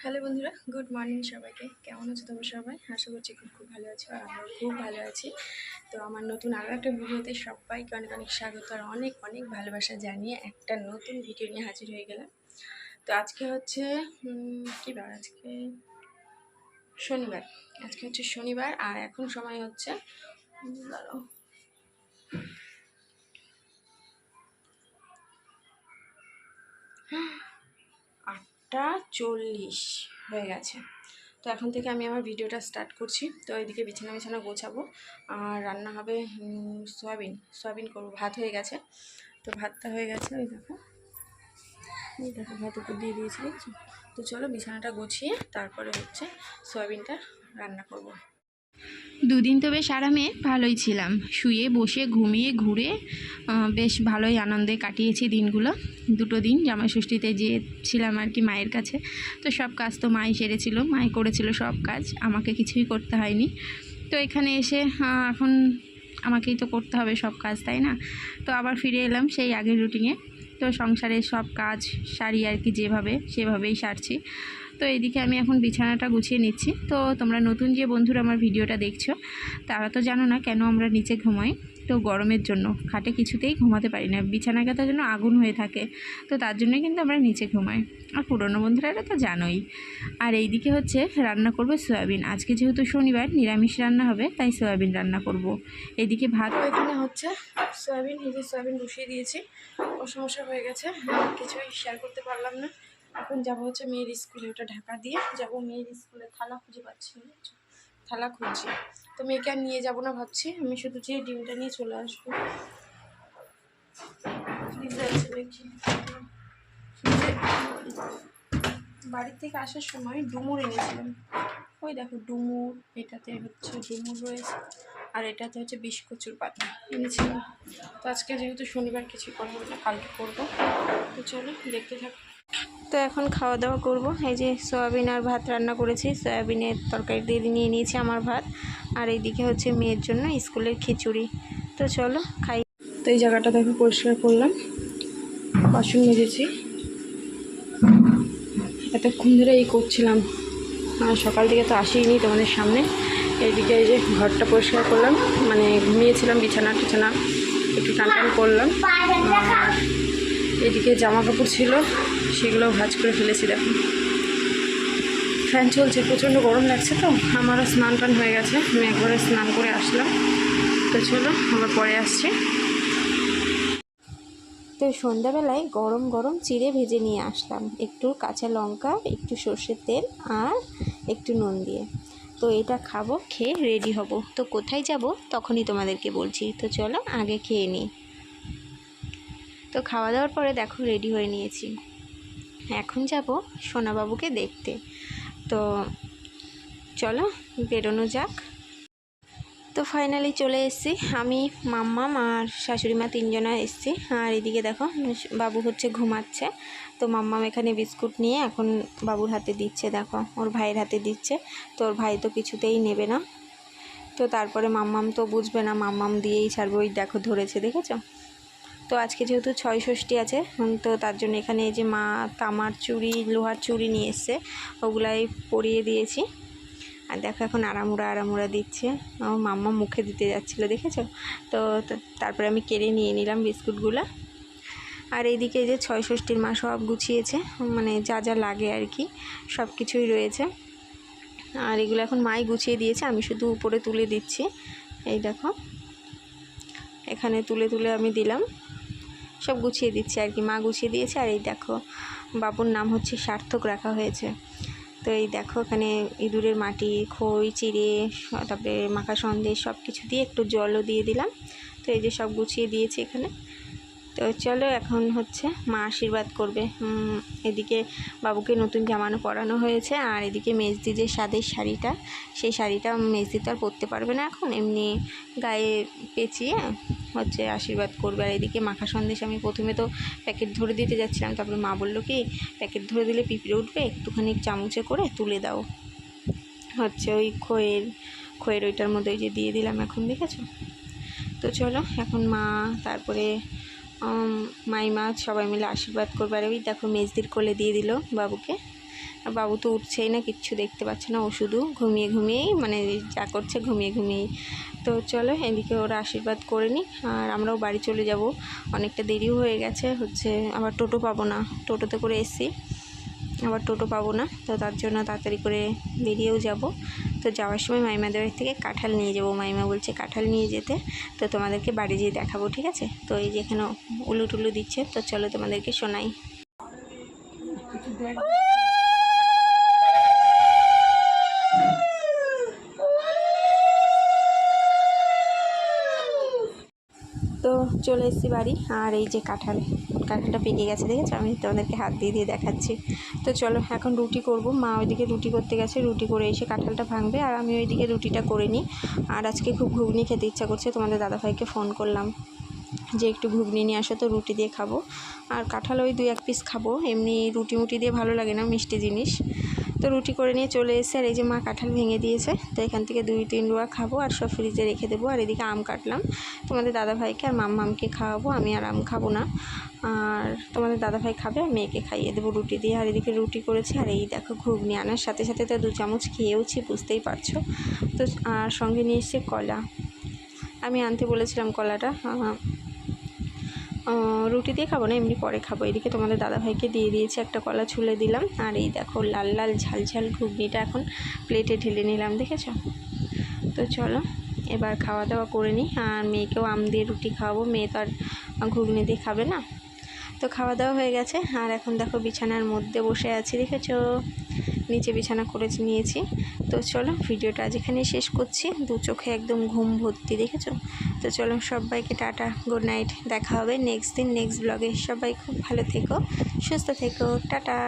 Hello বন্ধুরা, good morning সবাইকে। কেমন আছো তোমরা সবাই? আশা করছি খুব খুব ভালো আছো আর আমরাও খুব ভালো আছি। তো আমার নতুন আরও একটা ভিডিওতে সবাইকে অনেক অনেক স্বাগত আর অনেক অনেক ভালোবাসা জানিয়ে একটা নতুন ভিডিও নিয়ে হাজির হয়ে গেলাম। তো আজকে হচ্ছে কী বার? আজকে শনিবার। আজকে হচ্ছে শনিবার আর এখন সময় হচ্ছে আটটা চল্লিশ হয়ে গেছে। তো এখন থেকে আমি আমার ভিডিওটা স্টার্ট করছি। তো এইদিকে বিছানা বিছানা গোছাবো। আর রান্না হবে সয়াবিন। সয়াবিন করব। ভাত হয়ে গেছে। তো ভাতটা হয়ে গেছে, ওই দেখো। এই দেখো ভাত উপর দিয়ে দিয়েছি তো চলো বিছানাটা গুছিয়ে তারপরে হচ্ছে সয়াবিনটা রান্না করব। দুদিন তো বেশ আরামে ভালোই ছিলাম। শুয়ে, বসে, ঘুমিয়ে, ঘুরে বেশ ভালোই আনন্দে কাটিয়েছি দিনগুলো। দুটো দিন জামাই ষষ্ঠীতে ছিলাম আর কি মায়ের কাছে। তো সব কাজ তো মাই সেরেছিল, মাই করেছিল সব কাজ, আমাকে কিছুই করতে হয়নি। তো এখানে এসে এখন আমাকেই তো করতে হবে সব কাজ, তাই না? তো আবার ফিরে এলাম সেই আগের রুটিনে। তো সংসারের সব কাজ সারি আর কি যেভাবে, সেভাবেই সারছি। তো এইদিকে আমি এখন বিছানাটা গুছিয়ে নিচ্ছি। তো তোমরা নতুন যে বন্ধুরা আমার ভিডিওটা দেখছ, তারা তো জানো না কেন আমরা নিচে ঘুমাই। তো গরমের জন্য, খাটে কিছুতেই ঘুমাতে পারি না। বিছানা কাতার জন্য আগুন হয়ে থাকে, তো তার জন্যই কিন্তু আমরা নিচে ঘুমাই। আর পুরনো বন্ধুরা তো জানোই। আর এইদিকে হচ্ছে রান্না করব সয়াবিন। আজকে যেহেতু শনিবার, নিরামিষ রান্না হবে, তাই সয়াবিন রান্না করব। এইদিকে ভাত এখানে হচ্ছে সয়াবিন, এই যে সয়াবিন বসিয়ে দিয়েছি। ও সমস্যা হয়ে গেছে। কিছুই শেয়ার করতে পারলাম না। এখন যাব হচ্ছে মেয়ের স্কুলে, ওটা ঢাকা দিয়ে যাব মেয়ের স্কুলে থালা খুঁজে পাচ্ছি না থালা খুঁজছি। তো মেয়েকে আর নিয়ে যাব না ভাবছি, আমি শুধু যে ডিমটা নিয়ে চলে আসব। বাড়ির থেকে আসার সময় ডুমুর এনেছিলাম। ওই দেখো ডুমুর, এটাতে হচ্ছে ডুমুর রয়েছে, আর এটাতে হচ্ছে বিষ কচুর পাতা এনেছিলাম। তো আজকে যেহেতু শনিবার কিছু করা হবে না, কালকে করব। তো চলো, দেখতে থাকো। তো এখন খাওয়া দাওয়া করব। এই যে সয়াবিন আর ভাত রান্না করেছি। সয়াবিনের তরকারি দিয়ে নিয়ে নিয়েছি আমার ভাত। আর এইদিকে হচ্ছে মেয়ের জন্য স্কুলের খিচুড়ি। তো চলো, খাই। তো এই জায়গাটা দেখো, পরিষ্কার করলাম। বাসন মেজেছি। এতক্ষণ ধরে এই করছিলাম। আর সকাল থেকে তো আসিনি তোমাদের সামনে। এইদিকে এই যে ঘরটা পরিষ্কার করলাম। মানে ঘুমিয়েছিলাম বিছানা টিছানা একটু টান টান করলাম। এদিকে জামা কাপড় ছিল, সেগুলো ভাজ করে ফেলেছি দেখো। ফ্যান চলছে, প্রচণ্ড গরম লাগছে তো, আমারও স্নান টান হয়ে গেছে, আমি একবারে স্নান করে আসলাম। তো চলো আবার পরে আসছি। তো সন্ধ্যাবেলায় গরম গরম চিড়ে ভেজে নিয়ে আসলাম, একটু কাঁচা লঙ্কা, একটু সর্ষের তেল আর একটু নুন দিয়ে। তো এটা খাব, খেয়ে রেডি হব। তো কোথায় যাব, তখনই তোমাদেরকে বলছি। তো চলো, আগে খেয়ে নিই। তো খাওয়া দাওয়ার পরে দেখো রেডি হয়ে নিয়েছি। এখন যাব সোনাবাবুকে দেখতে। তো চলো বেরোনো যাক। তো ফাইনালি চলে এসেছি। আমি, মাম্মাম আর শাশুড়ি মা তিনজনা এসেছি। আর এদিকে দেখো, বাবু হচ্ছে ঘুমাচ্ছে। তো মাম্মাম এখানে বিস্কুট নিয়ে এখন বাবুর হাতে দিচ্ছে, দেখো। ওর ভাইয়ের হাতে দিচ্ছে। তো ওর ভাই তো কিছুতেই নেবে না। তো তারপরে মাম্মাম তো বুঝবে না, মাম্মাম দিয়েই ছাড়বে। ওই দেখো ধরেছে, দেখেছ? তো আজকে যেহেতু ছয় ষষ্ঠী আছে তো তার জন্য এখানে যে মা তামার চুড়ি, লোহার চুড়ি নিয়ে এসছে, ওগুলাই পরিয়ে দিয়েছি। আর দেখো এখন আরামুড়া আরামুড়া দিচ্ছে। আমার মাম্মা মুখে দিতে যাচ্ছিল, দেখেছ? তো, তারপরে আমি কেড়ে নিয়ে নিলাম বিস্কুটগুলো। আর এইদিকে এই যে ছয় ষষ্ঠীর মা সব গুছিয়েছে মানে যা যা লাগে আর কি, সব কিছুই রয়েছে। আর এগুলো এখন মাই গুছিয়ে দিয়েছে, আমি শুধু উপরে তুলে দিচ্ছি। এই দেখো, এখানে তুলে তুলে আমি দিলাম। সব গুছিয়ে দিচ্ছি আর কি। মা গুছিয়ে দিয়েছে আর এই দেখো বাবুর নাম হচ্ছে সার্থক রাখা হয়েছে। তো এই দেখো এখানে ইঁদুরের মাটি, খই, চিড়ে, তারপরে মাখা সন্দেশ সব কিছু দিয়ে একটু জলও দিয়ে দিলাম। তো এই যে সব গুছিয়ে দিয়েছি এখানে। তো চলো এখন হচ্ছে মা আশীর্বাদ করবে। এদিকে বাবুকে নতুন জামানো পরানো হয়েছে আর এদিকে মেজদি যে সাদের শাড়িটা। সেই শাড়িটা মেজদি তো আর পরতে পারবে না এখন। এমনি গায়ে পেঁচিয়ে হচ্ছে আশীর্বাদ করবে। আর এদিকে মাখা সন্দেশ আমি প্রথমে তো প্যাকেট ধরে দিতে যাচ্ছিলাম, তারপরে মা বলল কি, প্যাকেট ধরে দিলে পিঁপড়ে উঠবে? একটুখানি চামচে করে তুলে দাও। হচ্ছে ওই খয়ের খয়ের ওইটার মধ্যে ওই যে দিয়ে দিলাম এখন, দেখেছ? তো চলো, এখন মা, তারপরে মাইমা সবাই মিলে আশীর্বাদ করবে। আর ওই দেখো, মেজদির কোলে দিয়ে দিল বাবুকে। বাবু তো উঠছেই না, কিচ্ছু দেখতে পাচ্ছে না, ও শুধু ঘুমিয়ে ঘুমিয়েই মানে যা করছে ঘুমিয়ে ঘুমিয়েই। তো চলো, এদিকে ওরা আশীর্বাদ করে নিই আর আমরাও বাড়ি চলে যাব। অনেকটা দেরিও হয়ে গেছে, হচ্ছে আবার টোটো পাবো না, টোটোতে করে এসছি, আবার টোটো পাবো না, তো তার জন্য তাড়াতাড়ি করে বেরিয়েও যাব। তো যাওয়ার সময় মাইমাদের বাড়ি থেকে কাঁঠাল নিয়ে যাব, মাইমা বলছে কাঁঠাল নিয়ে যেতে, তো তোমাদেরকে বাড়ি যেয়ে দেখাবো, ঠিক আছে? তো এই যেখানে উলু টুলু দিচ্ছে, তো চলো তোমাদেরকে শোনাই তো চলে এসেছি বাড়ি, আর এই যে কাঁঠাল, কাঁঠালটা পেকে গেছে দেখেছ? আমি তোমাদেরকে হাত দিয়ে দিয়ে দেখাচ্ছি। তো চলো এখন রুটি করব। মা ওইদিকে রুটি করতে গেছে, রুটি করে এসে কাঁঠালটা ভাঙবে, আর আমি ওইদিকে রুটিটা করে নিই। আর আজকে খুব ঘুগনি খেতে ইচ্ছা করছে, তোমাদের দাদাভাইকে ফোন করলাম যে একটু ঘুগনি নিয়ে আসো, তো রুটি দিয়ে খাব। আর কাঁঠাল ওই দুই এক পিস খাব। এমনি রুটি মুটি দিয়ে ভালো লাগে না, মিষ্টি জিনিস। তো রুটি করে নিয়ে চলে এসে আর এই যে মা কাঁঠাল ভেঙে দিয়েছে, তো এখান থেকে দুই, তিন রুয়া খাব আর সব ফ্রিজে রেখে দেবো আর এদিকে আম কাটলাম। তোমাদের দাদাভাইকে আর মাম্মামকে খাওয়াবো, আমি আর আম খাব না। আর তোমাদের দাদাভাই খাবে, আর মেয়েকে খাইয়ে দেবো রুটি দিয়ে। আর এদিকে রুটি করেছি, আর এই দেখো ঘুগনি আনার সাথে সাথে তো দু চামচ খেয়েওছি, বুঝতেই পারছ। তো, আর সঙ্গে নিয়ে এসছে কলা। আমি আনতে বলেছিলাম কলাটা রুটি দিয়ে খাব না, এমনি পরে খাব। এদিকে তোমাদের দাদাভাইকে দিয়ে দিয়েছি একটা কলা ছুলে দিলাম। আর এই দেখো, লাল লাল ঝাল ঝাল ঘুগনিটা এখন প্লেটে ঢেলে নিলাম, দেখেছ? তো চলো, এবার খাওয়া দাওয়া করে নিই। আর মেয়েকেও আম দিয়ে রুটি খাওয়াবো। মেয়ে তো আর ঘুগনি দিয়ে খাবে না। তো খাওয়া দাওয়া হয়ে গেছে। আর এখন দেখো বিছানার মধ্যে বসে আছি, দেখেছ? নিচে বিছানা করে নিয়েছি। তো চলো ভিডিওটা আজ এখানেই শেষ করছি। দু চোখে একদম ঘুম ভর্তি, দেখেছ? তো চলো সবাইকে টাটা গুড নাইট দেখা হবে নেক্সট দিন নেক্সট ব্লগে সবাই খুব ভালো থেকো, সুস্থ থেকো, টাটা।